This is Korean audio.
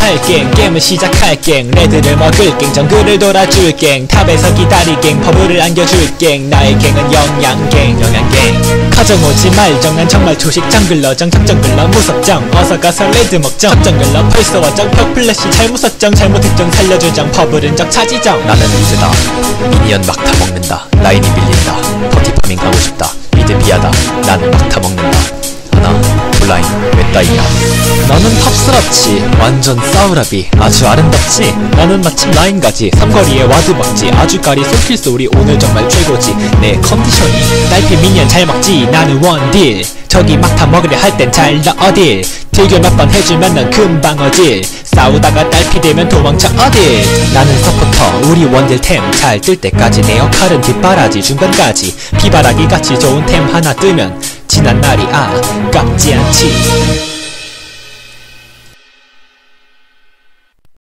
할갱 게임을 시작할갱. 레드를 먹을갱 정글을 돌아줄갱. 탑에서 기다리갱 퍼블을 안겨줄갱. 나의 갱은 영양갱 영양갱. 가정오지 말정 난 정말 초식 정글러. 정적 정글러 무섭정. 어서 가서 레드 먹정. 정글러 벌써 와정. 벽 플래시 잘못 썼정. 잘못했정 살려주정. 퍼블은 적 차지정. 나는 우세다. 미니언 막 타 먹는다. 라인이 밀린다. 버티파밍 가고 싶다. 미드 비하다. 나는 막 타 먹는다. 하나 블라인 왜 따이냐 너는 탑스럽지 완전 싸우라비 아주 아름답지. 나는 마침 라인까지 삼거리에 와드 먹지 아주까리 솔킬 소리 오늘 정말 최고지. 내 컨디션이 딸피 미니언 잘 먹지. 나는 원딜. 저기 막타 먹으려 할 땐잘 넣어딜. 딜교 몇 번 해주면 넌 금방 어딜. 싸우다가 딸피 되면 도망쳐 어딜. 나는 서포터 우리 원딜 템 잘 뜰 때까지 내 역할은 뒷바라지 중간까지. 피바라기 같이 좋은 템 하나 뜨면 지난 날이 아깝지 않지